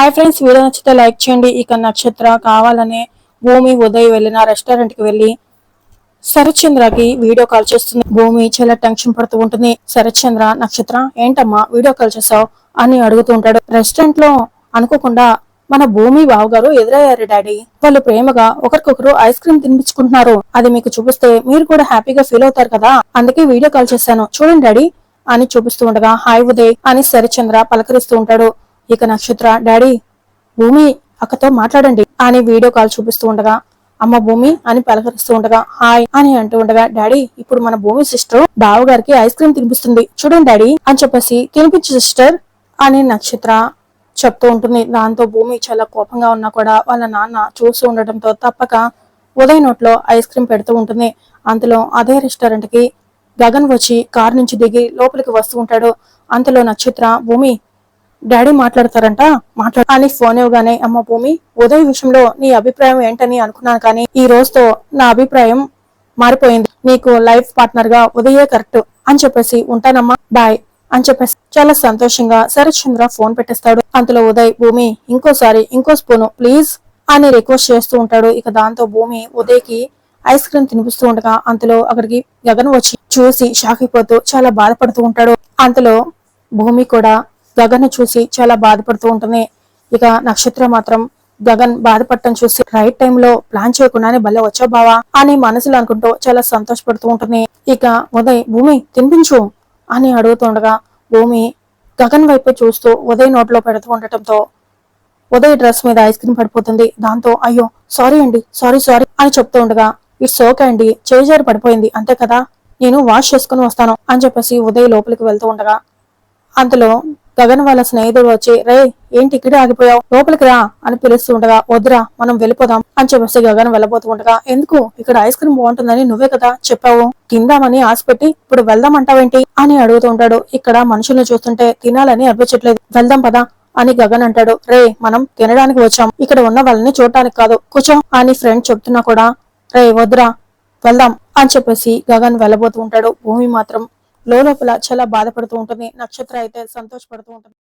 Hi friends video నచ్చితే like చేయండి. ఇక నక్షత్ర కావాలనే భూమి ఉదయ్ వెళ్ళిన రెస్టారెంట్కి వెళ్ళి శరత్ వీడియో కాల్ చేస్తుంది. భూమి చాలా టెన్షన్ పడుతూ ఉంటుంది. శరత్ చంద్ర నక్షత్ర ఏంటమ్మా వీడియో కాల్ చేసావు? అని అడుగుతూ ఉంటాడు. రెస్టారెంట్లో అనుకోకుండా మన భూమి బావగారు ఎదురయ్యారు డాడీ. వాళ్ళు ప్రేమగా ఒకరికొకరు ఐస్ క్రీమ్ తినిపించుకుంటున్నారు. అది మీకు చూపిస్తే మీరు కూడా హ్యాపీగా ఫీల్ అవుతారు కదా? అందుకే వీడియో కాల్ చేశాను. చూడండి డాడీ అని చూపిస్తూ ఉండగా హాయ్ ఉదయ్ అని శరచంద్ర పలకరిస్తూ ఉంటాడు. ఇక నక్షత్ర డాడీ భూమి అక్కతో మాట్లాడండి అని వీడియో కాల్ చూపిస్తూ ఉండగా అమ్మ భూమి అని పలకరిస్తూ ఉండగా హాయ్ అని అంటూ ఉండగా డాడీ ఇప్పుడు మన భూమి సిస్టర్ బావగారికి ఐస్ క్రీమ్ తినిపిస్తుంది. చూడండి డాడీ అని చెప్పేసి తినిపించు సిస్టర్ అని నక్షత్ర చెప్తూ ఉంటుంది. దాంతో భూమి చాలా కోపంగా ఉన్నా కూడా వాళ్ళ నాన్న చూస్తూ ఉండటంతో తప్పక ఉదయం నోట్లో ఐస్ క్రీమ్ పెడుతూ ఉంటుంది. అంతలో అదే రెస్టారెంట్కి గగన్ వచ్చి కార్ నుంచి దిగి లోపలికి వస్తూ ఉంటాడు. అంతలో నక్షత్ర భూమి డాడీ మాట్లాడతారంట. మాట్లాడు అని ఫోన్ ఇవ్వగానే అమ్మ భూమి ఉదయ్ విషయంలో నీ అభిప్రాయం ఏంటని అనుకున్నాను కానీ ఈ రోజుతో నా అభిప్రాయం మారిపోయింది. నీకు లైఫ్ పార్ట్నర్గా ఉదయే కరెక్ట్ అని చెప్పేసి ఉంటానమ్మా. బాయ్ అని చెప్పేసి చాలా సంతోషంగా శరత్ చంద్ర ఫోన్ పెట్టేస్తాడు. అంతలో ఉదయ్ భూమి ఇంకోసారి ఇంకో స్పూను ప్లీజ్ అని రిక్వెస్ట్ చేస్తూ ఉంటాడు. ఇక దాంతో భూమి ఉదయ్కి ఐస్ క్రీమ్ తినిపిస్తూ ఉండగా అంతలో అక్కడికి గగన్ వచ్చి చూసి షాక్ అయిపోతూ చాలా బాధపడుతూ ఉంటాడు. అంతలో భూమి కూడా గగన్ చూసి చాలా బాధపడుతూ ఉంటుంది. ఇక నక్షత్ర మాత్రం గగన్ బాధపడటం చూసి రైట్ టైంలో ప్లాన్ చేయకుండానే భలే వచ్చావు బావా అని మనసులో అనుకుంటూ చాలా సంతోషపడుతూ ఉంటుంది. ఇక ఉదయ్ భూమి తినిపించు అని అడుగుతుండగా భూమి గగన్ వైపు చూస్తూ ఉదయ్ నోట్లో పెడుతూ ఉండటంతో ఉదయ్ డ్రెస్ మీద ఐస్ క్రీమ్ పడిపోతుంది. దాంతో అయ్యో సారీ అండి సారీ సారీ అని చెప్తూ ఉండగా ఇట్స్ ఓకే అండి చేజారి పడిపోయింది అంతే కదా. నేను వాష్ చేసుకుని వస్తాను అని చెప్పేసి ఉదయ్ లోపలికి వెళ్తూ ఉండగా అంతలో గగన్ వాళ్ళ స్నేహితుడు వచ్చి రే ఏంటి ఇక్కడే ఆగిపోయావు? లోపలికి రా అని పిలుస్తూ ఉండగా వద్దురా మనం వెళ్ళిపోదాం అని చెప్పేసి గగన్ వెళ్ళబోతూ ఉండగా ఎందుకు? ఇక్కడ ఐస్ క్రీమ్ బాగుంటుందని నువ్వే కదా చెప్పావు. తిందామని ఆశ పెట్టి ఇప్పుడు వెళ్దాం అంటావేంటి అని అడుగుతూ ఉంటాడు. ఇక్కడ మనుషుల్ని చూస్తుంటే తినాలని అనిపించట్లేదు. వెళ్దాం పదా అని గగన్ అంటాడు. రే మనం తినడానికి వచ్చాం. ఇక్కడ ఉన్న వాళ్ళని చూడటానికి కాదు. కూర్చో అని ఫ్రెండ్ చెప్తున్నా కూడా రే వద్దురా వెళ్దాం అని చెప్పేసి గగన్ వెళ్ళబోతూ ఉంటాడు. భూమి మాత్రం లోపల చాలా బాధపడుతూ ఉంటుంది. నక్షత్ర అయితే సంతోషపడుతూ ఉంటుంది.